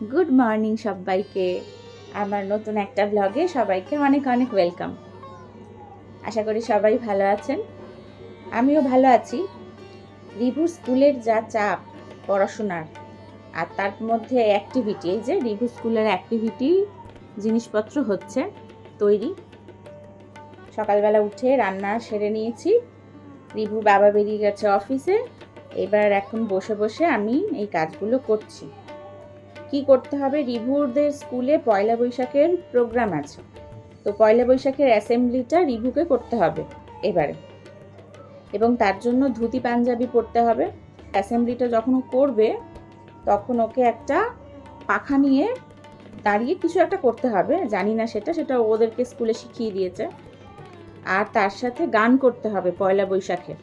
Good morning সবাইকে। আমার নতুন একটা ব্লগে সবাইকে অনেক অনেক ওয়েলকাম আশা করি সবাই ভালো আছেন। আমিও ভালো আছি। রিভু স্কুলের যা চাপ পড়াশোনার আর তার মধ্যে অ্যাক্টিভিটি এই যে রিভু স্কুলের অ্যাক্টিভিটি জিনিসপত্র হচ্ছে তৈরি। সকালবেলা উঠে রান্না সেরে নিয়েছি। রিভুর বাবা বেরিয়ে গেছে অফিসে এবার এখন বসে বসে আমি এই কাজগুলো করছি। কি করতে হবে? রিভুদের স্কুলে পয়লা বৈশাখের প্রোগ্রাম আছে। তো পয়লা বৈশাখের অ্যাসেম্বলিটা রিভুকে করতে হবে এবারে। এবং তার জন্য ধুতি পাঞ্জাবি পরতে হবে। অ্যাসেম্বলিটা যখন করবে, তখন ওকে একটা পাখা নিয়ে দাঁড়িয়ে কিছু একটা করতে হবে। জানি না সেটা সেটা ওদেরকে স্কুলে শিখিয়ে দিয়েছে। আর তার সাথে গান করতে হবে পয়লা বৈশাখে।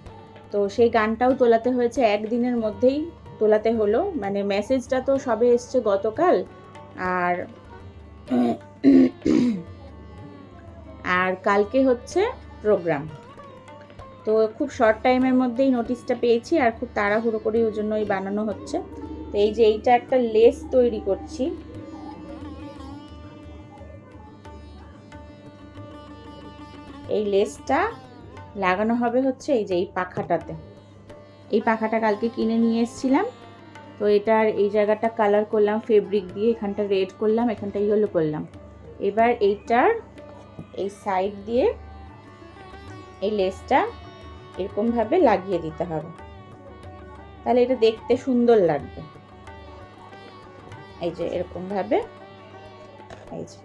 তো সেই গানটাও তোলাতে হয়েছে একদিনের মধ্যেই তোলাতে হলো। মানে মেসেজটা তো সবে এসছে গতকাল। আর আর কালকে হচ্ছে প্রোগ্রাম তো খুব শর্ট টাইমের মধ্যেই নোটিশটা পেয়েছি আর খুব তাড়াহুড়ো করে ওই জন্যই বানানো হচ্ছে। তো এই যে এইটা একটা লেস তৈরি করছি। এই লেসটা লাগানো হবে হচ্ছে এই যে এই পাখাটাতে। এই পাখাটা কালকে কিনে নিয়ে এসেছিলাম। তো এটার এই জায়গাটা কালার করলাম ফেব্রিক দিয়ে এখানটা রেড করলাম, এখানটা ইয়েলো করলাম। এবার এইটার এই সাইড দিয়ে এই লেসটা এরকমভাবে লাগিয়ে দিতে হবে। তাহলে এটা দেখতে সুন্দর লাগবে। এই যে এরকমভাবে, এই যে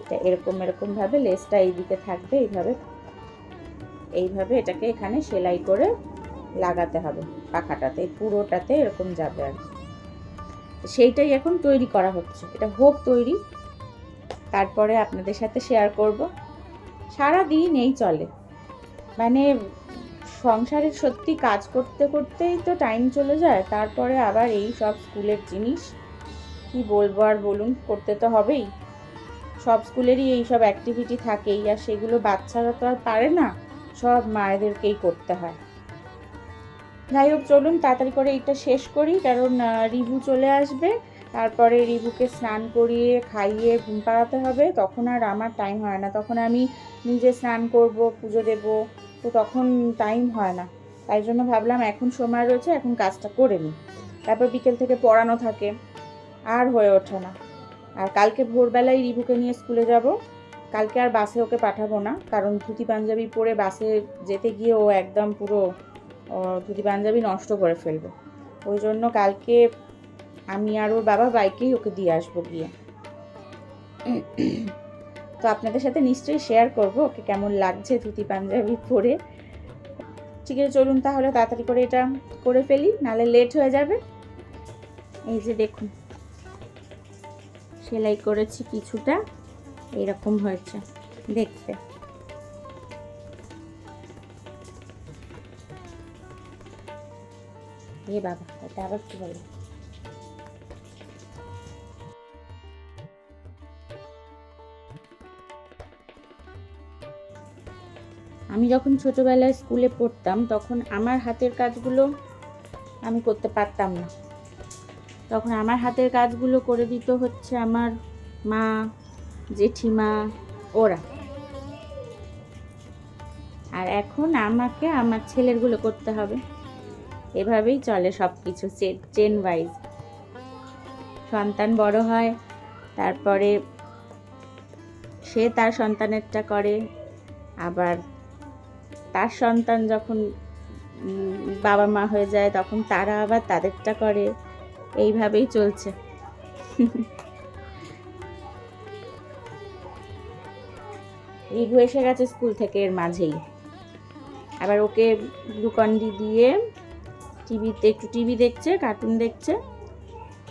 এটা এরকম এরকমভাবে লেসটা এইদিকে থাকবে, এইভাবে এইভাবে এটাকে এখানে সেলাই করে লাগাতে হবে, পাখাটাতে, পুরোটাতে এরকম যাবে আর সেইটাই এখন তৈরি করা হচ্ছে, এটা হোক তৈরি। তারপরে আপনাদের সাথে শেয়ার করব। সারা দিন এই চলে। মানে সংসারের সত্যি কাজ করতে করতেই তো টাইম চলে যায়, তারপরে আবার এই সব স্কুলের জিনিস। কি বলব আর বলুন, করতে তো হবেই। সব স্কুলেরই এই সব অ্যাক্টিভিটি থাকেই, আর সেগুলো বাচ্চারা তো আর পারে না, সব মায়েদেরকেই করতে হয়। যাই হোক, চলুন তাড়াতাড়ি করে এটা শেষ করি, কারণ রিভু চলে আসবে। তারপরে রিভুকে স্নান করিয়ে খাইয়ে ঘুম পাড়াতে হবে। তখন আর আমার টাইম হয় না। তখন আমি নিজে স্নান করব, পুজো দেব, তো তখন টাইম হয় না। তাই জন্য ভাবলাম, এখন সময় রয়েছে, এখন কাজটা করে নিই। তারপর বিকেল থেকে পড়ানো থাকে, আর হয়ে ওঠে না। আর কালকে ভোরবেলায় রিভুকে নিয়ে স্কুলে যাব। কালকে আর বাসে ওকে পাঠাবো না, কারণ ধুতি পাঞ্জাবি পরে বাসে যেতে গিয়ে ও একদম পুরো ধুতি পাঞ্জাবি নষ্ট করে ফেলবে। ওই জন্য কালকে আমি আর ওর বাবা বাইকেই ওকে দিয়ে আসব গিয়ে। তো আপনাদের সাথে নিশ্চয়ই শেয়ার করব ওকে কেমন লাগছে ধুতি পাঞ্জাবি পরে। ঠিক আছে, চলুন তাহলে তাড়াতাড়ি করে এটা করে ফেলি নাহলে লেট হয়ে যাবে। এই যে দেখুন, সেলাই করেছি কিছুটা, এরকম হয়েছে দেখতে। এ বাবা, এটা আবার কি বলে? আমি যখন ছোটবেলায় স্কুলে পড়তাম, তখন আমার হাতের কাজগুলো আমি করতে পারতাম না। তখন আমার হাতের কাজগুলো করে দিত হচ্ছে আমার মা, জেঠিমা, ওরা। আর এখন আমাকে আমার ছেলেরগুলো করতে হবে। এভাবেই চলে সব কিছু চেন ওয়াইজ সন্তান বড় হয়, তারপরে সে তার সন্তানেরটা করে, আবার তার সন্তান যখন বাবা মা হয়ে যায় তখন তারা আবার তাদেরটা করে। এইভাবেই চলছে। রিভু এসে গেছে স্কুল থেকে এর মাঝেই। আবার ওকে গ্লুকন্ডি দিয়ে টিভিতে, একটু টিভি দেখছে, কার্টুন দেখছে।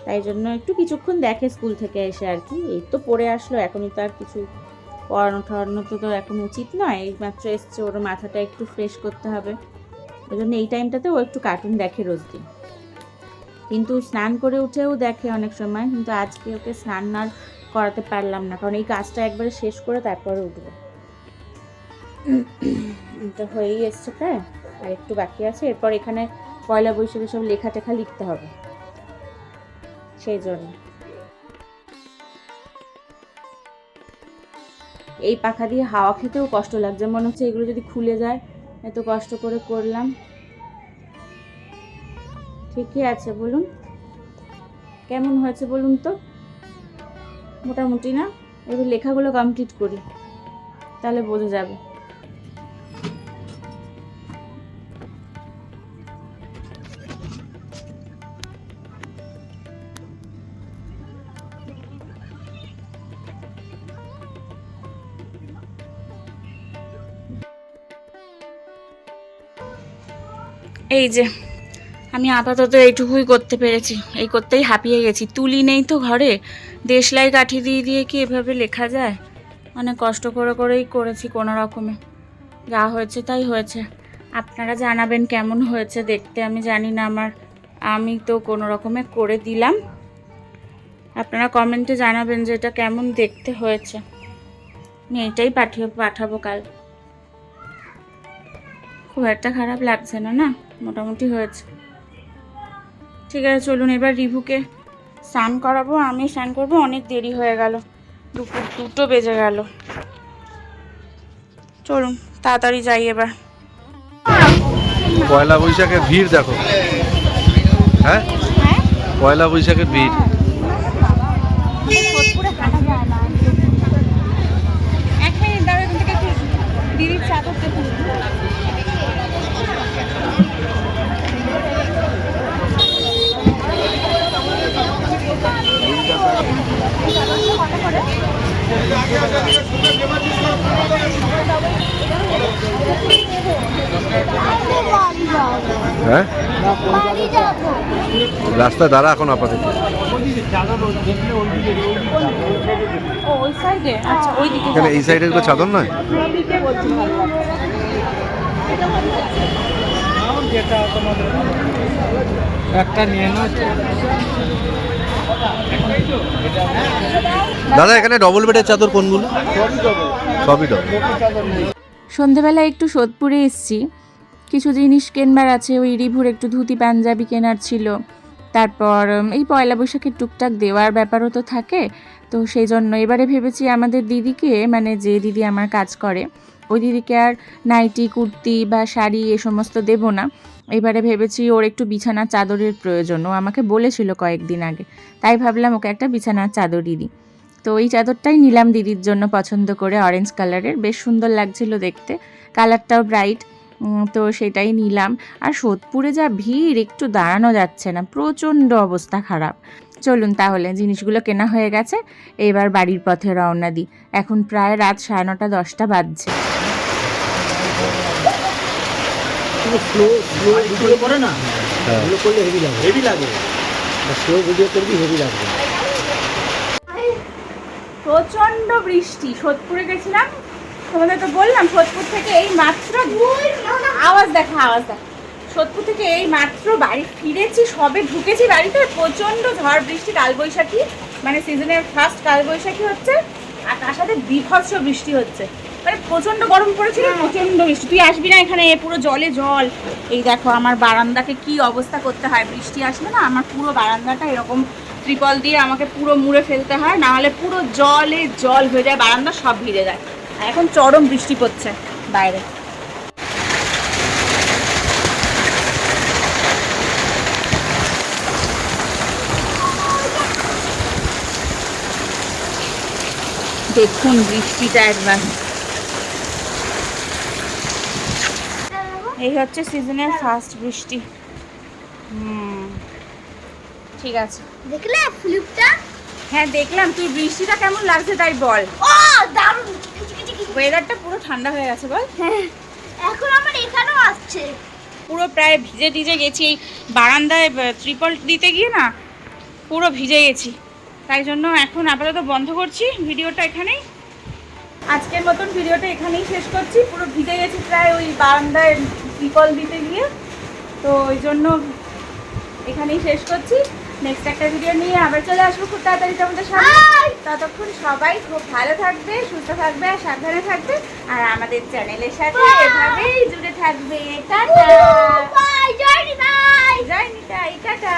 তাই জন্য একটু কিছুক্ষণ দেখে স্কুল থেকে এসে আর কি। এই তো পড়ে আসলো, এখনই তো আর কিছু পড়ানো ঠড়ানো তো তো এখন উচিত নয়। এই মাত্র এসছে, ওর মাথাটা একটু ফ্রেশ করতে হবে। ওই জন্য এই টাইমটাতে ও একটু কার্টুন দেখে রোজ দিন। কিন্তু স্নান করে উঠেও দেখে অনেক সময়। কিন্তু আজকে ওকে স্নান না করাতে পারলাম না। কারণ এই কাজটা একবারে শেষ করে তারপরে উঠবো। এটা হয়েই এসছে প্রায়। আর একটু বাকি আছে। এরপর এখানে পয়লা বৈশাখে সব লেখা টেখা লিখতে হবে। সেই জন্য। এই পাখা দিয়ে হাওয়া খেতেও কষ্ট লাগছে। মনে হচ্ছে এগুলো যদি খুলে যায়, এত কষ্ট করে করলাম। ঠিকই আছে, বলুন। কেমন হয়েছে বলুন তো? মোটামুটি না? এবার লেখাগুলো কমপ্লিট করি। তাহলে বোঝা যাবে। এই যে, আমি আপাতত এইটুকুই করতে পেরেছি। এই করতেই হাঁপিয়ে গেছি। তুলি নেই তো ঘরে। দেশলাই কাঠি দিয়ে দিয়ে কি এভাবে লেখা যায়? অনেক কষ্ট করে করেই করেছি কোনো রকমে। যা হয়েছে তাই হয়েছে। আপনারা জানাবেন কেমন হয়েছে দেখতে, আমি জানি না আমার। আমি তো কোনো রকমে করে দিলাম। আপনারা কমেন্টে জানাবেন যে এটা কেমন দেখতে হয়েছে। আমি এটাই পাঠিয়ে, পাঠাবো কাল। খুব একটা খারাপ লাগছে না না? মোটামুটি হয়েছে। ঠিক আছে চলুন এবার রিভুকে স্নান করাবো। আমি স্নান করব অনেক দেরি হয়ে গেল। দুপুর দুটো বেজে গেল। চলুন তাড়াতাড়ি যাই এবার। পয়লা বৈশাখের ভিড় দেখো। হ্যাঁ? পয়লা বৈশাখের ভিড় এক মিনিট দাঁড়া এখান থেকে একটু দিদির চাদর দেখুন হ্যাঁ? রাস্তায় দাঁড়া এখন আপাতত। ও ওই সাইডে আচ্ছা এখানে এই সাইডের কোনো চাদর নয়? একটা নিয়ে দাদা এখানে ডবল বেডের চাদর কোনগুলো? সবই ডবল সন্ধেবেলা একটু সোদপুরে এসছি। কিছু জিনিস কেনবার আছে, ওই রিভুর একটু ধুতি পাঞ্জাবি কেনার ছিল। তারপর এই পয়লা বৈশাখের টুকটাক দেওয়ার ব্যাপারও তো থাকে। তো সেই জন্য এবারে ভেবেছি আমাদের দিদিকে মানে যে দিদি আমার কাজ করে, ওই দিদিকে আর নাইটি, কুর্তি বা শাড়ি এ সমস্ত দেব না। এবারে ভেবেছি ওর একটু বিছানার চাদরের প্রয়োজন ও আমাকে বলেছিল কয়েকদিন আগে। তাই ভাবলাম ওকে একটা বিছানার চাদরই দিই। তো এই চাদরটাই নিলাম দিদির জন্য পছন্দ করে, অরেঞ্জ কালারের। বেশ সুন্দর লাগছিল দেখতে। কালারটাও ব্রাইট। তো সেটাই নিলাম। আর সোদপুরে যা ভিড় একটু দাঁড়ানো যাচ্ছে না প্রচণ্ড অবস্থা খারাপ। চলুন তাহলে জিনিসগুলো কেনা হয়ে গেছে এবার বাড়ির পথে রওনা দিই। এখন প্রায় রাত সাড়ে নটা দশটা বাজছে। স্লো স্লো ভিডিও করে না? হ্যাঁ। এগুলো করলে হেভি লাগে। হেভি লাগে। স্লো ভিডিও করবি হেভি লাগবে। প্রচণ্ড বৃষ্টি। সোদপুরে গেছিলাম তোমাদের তো বললাম সোদপুর থেকে এই মাত্র আওয়াজ দেখা আওয়াজ দেখা। সোদপুর থেকে এই মাত্র বাড়ি ফিরেছি সবে ঢুকেছি বাড়িতে প্রচণ্ড ঝড় বৃষ্টি কালবৈশাখী। মানে সিজনের ফার্স্ট কালবৈশাখী হচ্ছে আর তার সাথে বিভৎস বৃষ্টি হচ্ছে। মানে প্রচণ্ড গরম পড়েছিল প্রচণ্ড বৃষ্টি। তুই আসবি না এখানে পুরো জলে জল। এই দেখো আমার বারান্দাকে কি অবস্থা করতে হয় বৃষ্টি আসলে না আমার পুরো বারান্দাটা এরকম ত্রিপল দিয়ে আমাকে পুরো মুড়ে ফেলতে হয় না হলে পুরো জলে জল হয়ে যায় বারান্দা সব ভিজে যায়। এখন চরম বৃষ্টি পড়ছে বাইরে। দেখুন বৃষ্টিটা একবার। এই হচ্ছে সিজনের ফার্স্ট বৃষ্টি। হুম, ঠিক আছে। দেখলে ফ্লিপটা হ্যাঁ দেখলাম তুই বৃষ্টিটা কেমন লাগছে তাই বল। ও দারুণ। ওয়েদারটা পুরো ঠান্ডা হয়ে গেছে বল। হ্যাঁ, এখন আমার এখানেও আসছে। পুরো প্রায় ভিজে টিজে গেছি এই বারান্দায় ত্রিপল দিতে গিয়ে না পুরো ভিজে গেছি। তাই জন্য এখন আপাতত বন্ধ করছি ভিডিওটা এখানেই। আজকের মতন ভিডিওটা এখানেই শেষ করছি। পুরো ভিজে গেছি প্রায় ওই বারান্দায় ত্রিপল দিতে গিয়ে। তো ওই জন্য এখানেই শেষ করছি। নেক্সট একটা ভিডিও নিয়ে আবার চলে আসব খুব তাড়াতাড়ি তোমাদের সামনে। ততক্ষণ সবাই খুব ভালো থাকবে সুস্থ থাকবে আর সাবধানে থাকবে। আর আমাদের চ্যানেলের সাথে এভাবেই জুড়ে থাকবে। টাটা! জয় নিতাই জয় নিতাই টাটা।